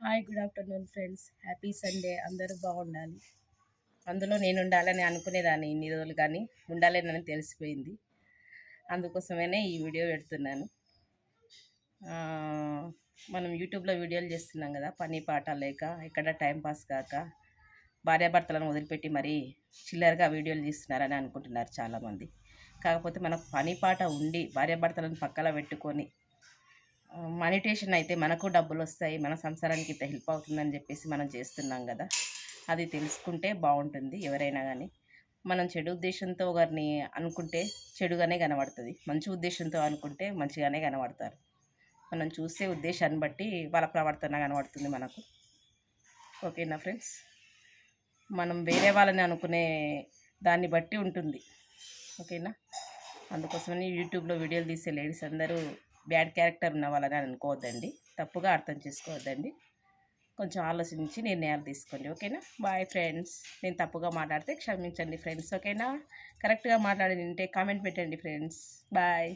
Hi good afternoon friends. Happy Sunday. అందరూ బాగుండాలి. అందులో నేను ఉండాలని అనుకునేదాన్ని ఇన్ని రోజులు కానీ ఉండాలని తెలిసిపోయింది. అందుకోసమేనే ఈ వీడియో పెడుతున్నాను. మనం యూట్యూబ్లో వీడియోలు చేస్తున్నాం కదా పని పాట లేక ఎక్కడ టైం పాస్ కాక భార్యాభర్తలను వదిలిపెట్టి మరీ చిల్లరగా వీడియోలు తీస్తున్నారని అనుకుంటున్నారు చాలామంది. కాకపోతే మనకు పని పాట ఉండి భార్యాభర్తలను పక్కన పెట్టుకొని మెడిటేషన్ అయితే మనకు డబ్బులు వస్తాయి మన సంసారానికి ఇంత హెల్ప్ అవుతుందని చెప్పేసి మనం చేస్తున్నాం కదా. అది తెలుసుకుంటే బాగుంటుంది ఎవరైనా కానీ మనం చెడు ఉద్దేశంతో ఒకరిని అనుకుంటే చెడుగానే కనబడుతుంది. మంచి ఉద్దేశంతో అనుకుంటే మంచిగానే కనబడతారు. మనం చూసే ఉద్దేశాన్ని బట్టి వాళ్ళ ప్రవర్తన కనబడుతుంది మనకు. ఓకేనా ఫ్రెండ్స్? మనం వేరే వాళ్ళని అనుకునే దాన్ని బట్టి ఉంటుంది. ఓకేనా? అందుకోసమని యూట్యూబ్లో వీడియోలు తీసే లేడీస్ అందరూ బ్యాడ్ క్యారెక్టర్ ఉన్న వాళ్ళని అనుకోవద్దండి. తప్పుగా అర్థం చేసుకోవద్దండి. కొంచెం ఆలోచించి నిర్ణయాలు తీసుకోండి. ఓకేనా? Bye friends. నేను తప్పుగా మాట్లాడితే క్షమించండి ఫ్రెండ్స్. ఓకేనా? కరెక్ట్గా మాట్లాడి ఉంటే కామెంట్ పెట్టండి ఫ్రెండ్స్. బాయ్.